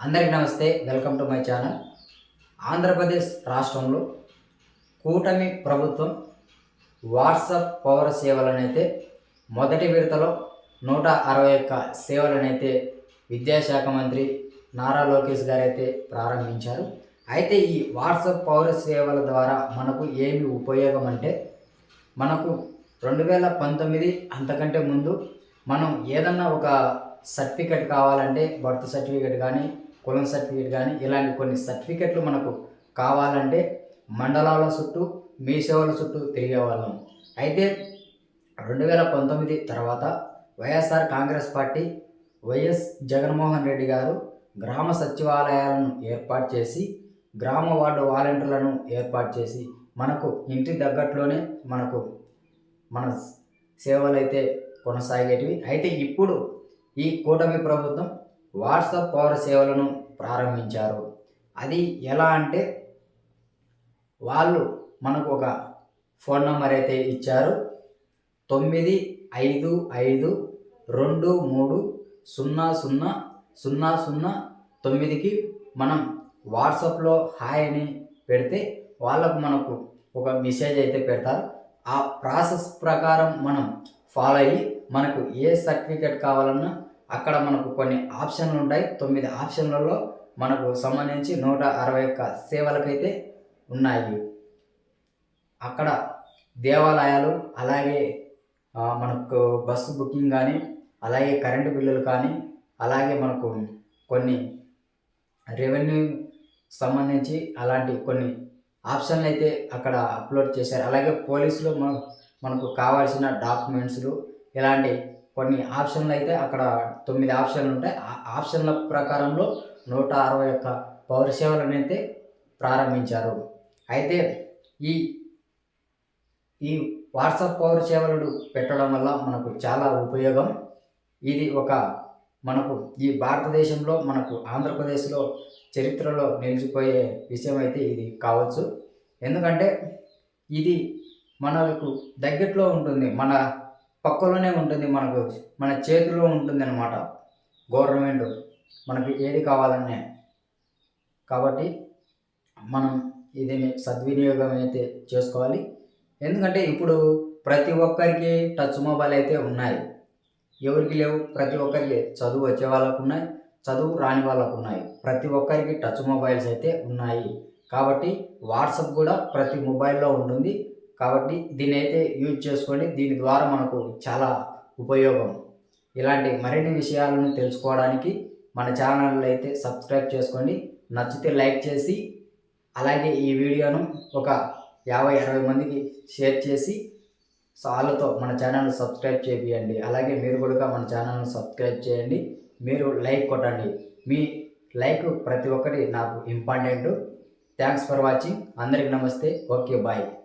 అందరికీ నమస్తే welcome to my channel. Andhra Pradesh రాష్ట్రంలో కూటమి ప్రభుత్వం వాట్సాప్ పౌర సేవలనైతే మొదటి విడతలో నూట అరవై ఒక్క సేవలనైతే విద్యాశాఖ మంత్రి నారా లోకేష్ గారు అయితే ప్రారంభించారు. అయితే ఈ వాట్సాప్ పౌర సేవల ద్వారా మనకు ఏమి ఉపయోగం అంటే మనకు రెండు వేల పంతొమ్మిది అంతకంటే ముందు మనం ఏదన్నా ఒక సర్టిఫికెట్ కావాలంటే బర్త్ సర్టిఫికెట్ కానీ కులం సర్టిఫికేట్ కానీ ఇలాంటి కొన్ని సర్టిఫికెట్లు మనకు కావాలంటే మండలాల చుట్టూ మీ సేవల చుట్టూ తిరిగేవాళ్ళం. అయితే రెండు వేల పంతొమ్మిది తర్వాత YSR Congress party YS Jaganmohan Reddy గారు గ్రామ సచివాలయాలను ఏర్పాటు చేసి గ్రామ వార్డు వాలంటీర్లను ఏర్పాటు చేసి మనకు ఇంటి దగ్గరలోనే మనకు మన సేవలు అయితే కొనసాగేటివి. అయితే ఇప్పుడు ఈ కూటమి ప్రభుత్వం వాట్సాప్ పౌర సేవలను ప్రారంభించారు. అది ఎలా అంటే వాళ్ళు మనకు ఒక ఫోన్ నెంబర్ అయితే ఇచ్చారు. తొమ్మిది ఐదు ఐదు రెండు మూడు సున్నా సున్నా సున్నా సున్నా తొమ్మిదికి మనం వాట్సాప్లో హాయ్ అని పెడితే వాళ్ళకు మనకు ఒక మెసేజ్ అయితే పెడతారు. ఆ ప్రాసెస్ ప్రకారం మనం ఫాలో అయ్యి మనకు ఏ సర్టిఫికేట్ కావాలన్నా అక్కడ మనకు కొన్ని ఆప్షన్లు ఉంటాయి. తొమ్మిది ఆప్షన్లలో మనకు సంబంధించి నూట అరవై ఒక్క సేవలకైతే ఉన్నాయి. అక్కడ దేవాలయాలు అలాగే మనకు బస్సు బుకింగ్ కానీ అలాగే కరెంటు బిల్లులు కానీ అలాగే మనకు కొన్ని రెవెన్యూ సంబంధించి అలాంటి కొన్ని ఆప్షన్లు అయితే అక్కడ అప్లోడ్ చేశారు. అలాగే పోలీసులు మన మనకు కావాల్సిన డాక్యుమెంట్స్లు ఇలాంటి కొన్ని ఆప్షన్లు అయితే అక్కడ తొమ్మిది ఆప్షన్లు ఉంటాయి. ఆ ఆప్షన్ల ప్రకారంలో నూట అరవై ఒక్క పౌర సేవలను అయితే ప్రారంభించారు. అయితే ఈ ఈ వాట్సాప్ పౌర సేవలు పెట్టడం వల్ల మనకు చాలా ఉపయోగం. ఇది ఒక మనకు ఈ భారతదేశంలో మనకు ఆంధ్రప్రదేశ్లో చరిత్రలో నిలిచిపోయే విషయం అయితే ఇది కావచ్చు. ఎందుకంటే ఇది మనకు దగ్గరలో ఉంటుంది. మన పక్కలోనే ఉంటుంది మనకు మన చేతిలో ఉంటుంది అనమాట గవర్నమెంట్ మనకి ఏది కావాలనే కాబట్టి మనం ఇది సద్వినియోగం అయితే చేసుకోవాలి. ఎందుకంటే ఇప్పుడు ప్రతి ఒక్కరికి టచ్ మొబైల్ అయితే ఉన్నాయి. ఎవరికి లేవు? ప్రతి ఒక్కరికి చదువు వచ్చే వాళ్ళకు ఉన్నాయి చదువు రాని వాళ్ళకు ఉన్నాయి. ప్రతి ఒక్కరికి టచ్ మొబైల్స్ అయితే ఉన్నాయి. కాబట్టి వాట్సాప్ కూడా ప్రతి మొబైల్లో ఉంటుంది. కాబట్టి దీన్ని అయితే యూజ్ చేసుకోండి. దీని ద్వారా మనకు చాలా ఉపయోగం. ఇలాంటి మరిన్ని విషయాలను తెలుసుకోవడానికి మన ఛానల్ అయితే సబ్స్క్రైబ్ చేసుకోండి. నచ్చితే లైక్ చేసి అలాగే ఈ వీడియోను ఒక యాభై అరవై మందికి షేర్ చేసి వాళ్ళతో మన ఛానల్ సబ్స్క్రైబ్ చేయండి అలాగే మీరు కూడా మన ఛానల్ను సబ్స్క్రైబ్ చేయండి. మీరు లైక్ కొట్టండి. మీ లైక్ ప్రతి ఒక్కటి నాకు ఇంపార్టెంట్. Thanks for watching. అందరికి నమస్తే. Okay bye.